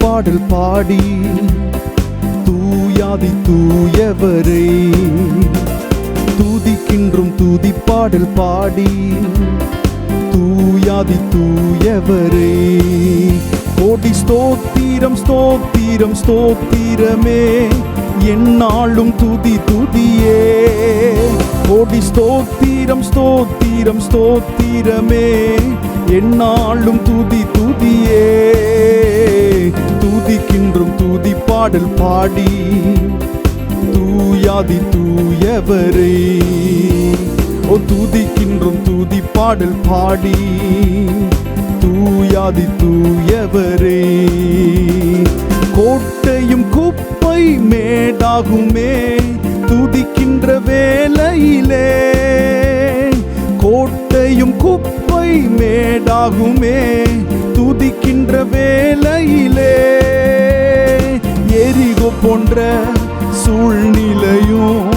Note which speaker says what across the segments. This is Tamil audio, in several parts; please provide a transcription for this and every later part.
Speaker 1: பாடல் பாடி தூயாதி தூயவரே துதிக்கின்றும் தூதி பாடல் பாடி தூயாதி தூயவரே. கோடி ஸ்தோத்திரம் ஸ்தோத்திரம் ஸ்தோத்திரமே என்னாலும் துதி துதியே. கோடி ஸ்தோத்திரம் ஸ்தோத்திரம் ஸ்தோத்திரமே என்னாலும் துதி பாடல் பாடி தூயாதி தூயவரே. ஓ துதிக்கின்றும் துதி பாடல் பாடி தூயாதி தூயவரே. கோட்டையும் குப்பை மேடாகுமே துதிக்கின்ற வேலையிலே கோட்டையும் குப்பை மேடாகுமே துதிக்கின்ற போன்ற சூழ்நிலையும்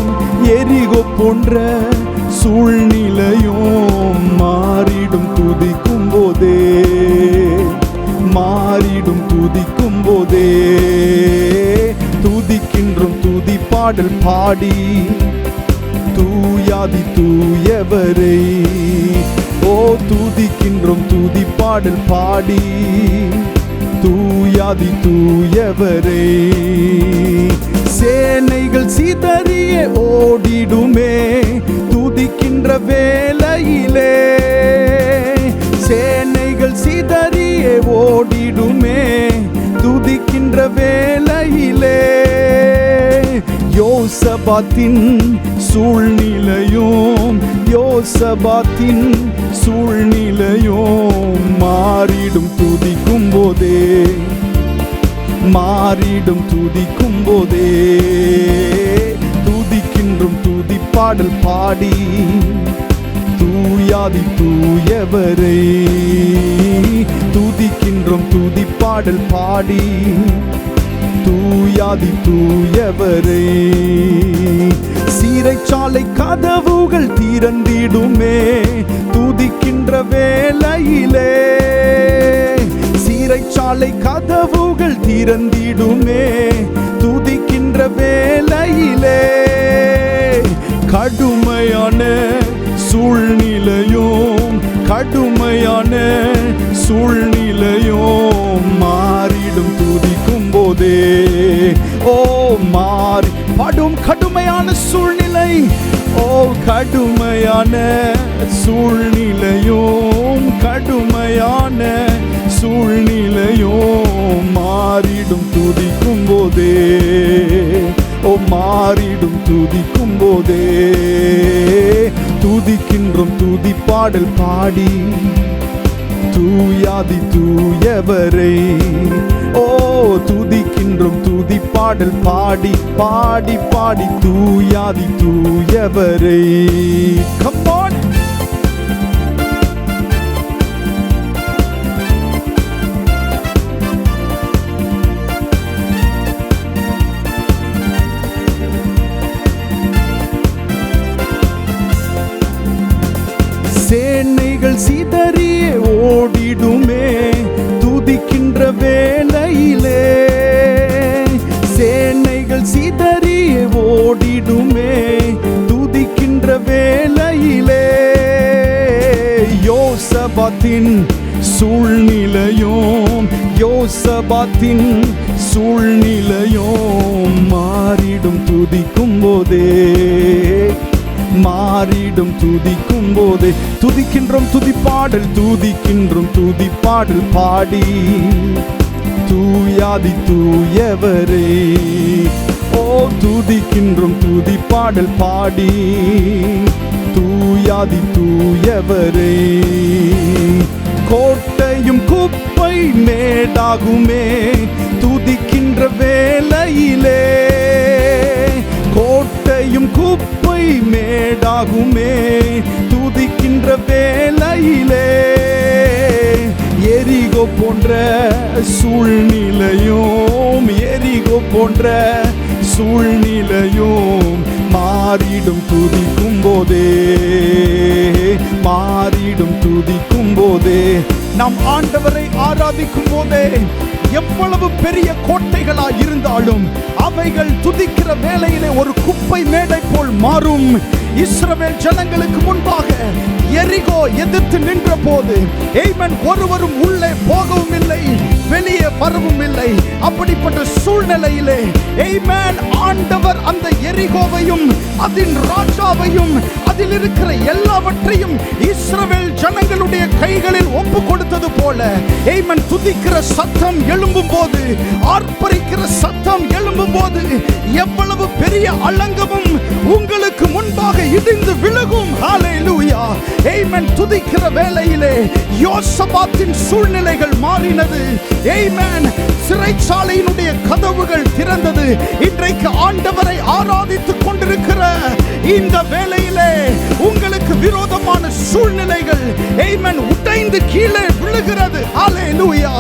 Speaker 1: எரிகோ போன்ற சூழ்நிலையும் மாறிடும் துதிக்கும் போதே மாறிடும் துதிக்கும் போதே. துதிக்கின்றும் துதி பாடல் பாடி தூயாதி தூயவரை. ஓ துதிக்கின்றும் துதி பாடல் பாடி தூயாதி தூயவரே. சேனைகள் சிதறிய ஓடிடுமே துதிக்கின்ற வேலையிலே சேனைகள் சிதறிய ஓடிடுமே துதிக்கின்ற வேலையிலே யோசபாத்தின் சூழ்நிலையும் யோசபாத்தின் சூழ்நிலையும் மாறிடும் துதி மாறிடும் துதிக்கும் போதே. துதிக்கின்றும் துதி பாடல் பாடி. தூயாதி தூயவரை. துதிக்கின்றும் துதி பாடல் பாடி. தூயாதி தூயவரை. சிறைச்சாலை கதவுகள் திறந்திடுமே. துதிக்கின்ற வேலையிலே சிறைச்சாலை கதவு திறந்திடுமே துதிக்கின்ற வேலையிலே கடுமையான சூழ்நிலையும் கடுமையான சூழ்நிலையும் மாறிடும் துதிக்கும் போதே. ஓ மாறி படும் கடுமையான சூழ்நிலை. ஓ கடுமையான சூழ்நிலையும் கடுமையான மாறிடும் துதிக்கும் போதே. ஓ மாறிடும் துதிக்கும் போதே. துதிக்கின்றோம் துதி பாடல் பாடி. தூயாதி தூயவரை. ஓ துதிக்கின்றோம் துதி பாடல் பாடி பாடி பாடி தூயாதி தூயவரை. Come இருக்கின்ற வேளையிலே சேனைகள் சிதறிய ஓடிடுமே. துதிக்கின்ற வேளையிலே யோசபாத்தின் சூழ்நிலையோம் யோசபாத்தின் சூழ்நிலையோம் மாறிடும் துதிக்கும் போதே மாறிடும் துதிக்கும் போது துதிக்கின்றோம் துதிப்பாடல் துதிக்கின்றோம் துதிப்பாடல் பாடி. தூயாதி தூயவரே ஓ துதிக்கின்றோம் துதிப்பாடல் பாடி. தூயாதி தூயவரே கோட்டையும் குப்பை மேடாகுமே துதிக்கின்ற வேலையிலே கோட்டையும் குப்பை மேடாகுமே துதிக்கின்ற வேலையிலே எரிகோ போன்ற சூழ்நிலையும் எரிகோ போன்ற சூழ்நிலையும் மாறிடும் துதிக்கும் போதே. மாறிடும் துதிக்கும் போதே. நாம் ஆண்டவரை ஆராதிக்கும் போதே. எவ்வளவு பெரிய கோட்டைகளா இருந்தாலும் அவைகள் துதிக்கிற வேளையிலே ஒரு குப்பை மேடை போல் மாறும். இஸ்ரவேல் ஜனங்களுக்கு முன்பாக எரிகோ எதிர்த்து நின்ற போது ஒருவரும் உள்ளே போகவும் இல்லை வெளியே வரவும் சூழ்நிலை அப்படிப்பட்ட சூழ்நிலையிலே ஏமேன் ஆண்டவர் அந்த எரிகோவையும் அதன் ராஜாவையும் அதில் இருக்கிற எல்லாவற்றையும் இஸ்ரவேல் ஜனங்களுடைய கைகளில் ஒப்பு கொடுத்தது போல எய்மன் துதிக்கிற சத்தம் எழும்பும் போது ஆர்ப்பரிக்கிற சத்தம் எழும்பும் போது எவ்வளவு பெரிய அலங்கமும் உங்களுக்கு முன்பாக இடிந்து விலகும் ஹalleluya ஆமென் துதிக்கிற வேலையிலே யோசபாத்தின் சூழ்நிலைகள் மாறினது. ஆமென் சிறைச்சாலையினுடைய கதவுகள் திறந்தது. இன்றைக்கு ஆண்டவரை ஆராதித்துக் கொண்டிருக்கிற இந்த வேளையிலே உங்களுக்கு விரோதமான சூழ்நிலைகள் எய்மன் உடைந்து கீழே விழுகிறது. ஹalleluya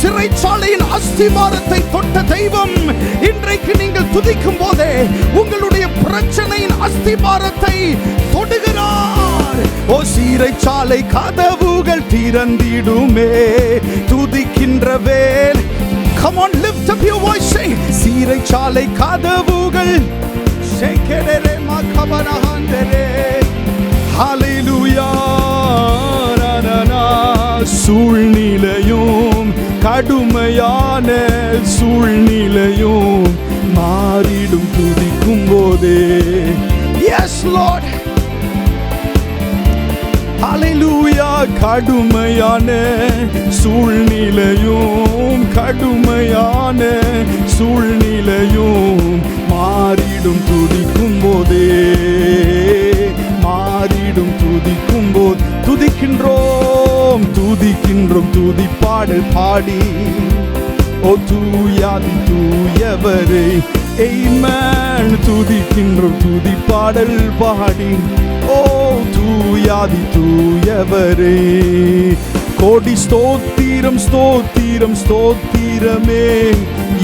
Speaker 1: சிறைச்சாலையின் அஸ்திவாரத்தை தொட்ட தெய்வம் இன்றைக்கு நீங்கள் துதிக்கும் போதே உங்களுடைய பிரச்சனையின் அஸ்திவாரத்தை தொடுகிறார். ஓ சிறைச்சாலை கதவுகள் திறந்திடுமே. துதிக்கின்ற வேல் Come on, lift up your voice, say, சிறைச்சாலை கதவுகள் ஷேக்கெரே மக்கபனஹாண்டரே ஹalleluya ரனனா சூழ்நிலையும் கடுமையான சூழ்நிலையும் மாறிடும் துதிக்கும் போதே எஸ் லார்ட் அலைலூயா கடுமையான சூழ்நிலையும் கடுமையான சூழ்நிலையும் மாறிடும் துதிக்கும் போதே மாறிடும் துதிக்கும் போது. துதிக்கின்றோம் துதிக்கின்றோம் துதிப்பாடு பாடி. ஓ தூயாதி தூயவரை எய்மேன் துதிக்கின்றோம் துதி பாடல் பாடி ஓ தூயாதி தூயவரே. கோடி ஸ்தோத்திரம் ஸ்தோத்திரம் ஸ்தோத்திரமே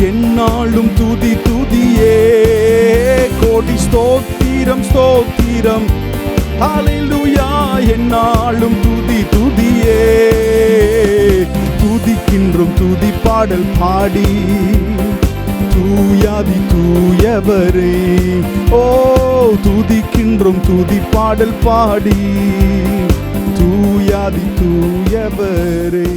Speaker 1: என்னாலும் துதி துதியே. கோடி ஸ்தோத்திரம் ஸ்தோத்திரம் ஹalleluya என்னாலும் துதி துதியே. துதிக்கின்றும் துதி பாடல் பாடி தூயாதி தூயவரே ஓ துதிக்கின்றோம் துதி பாடல் பாடி. தூயாதி தூயவரே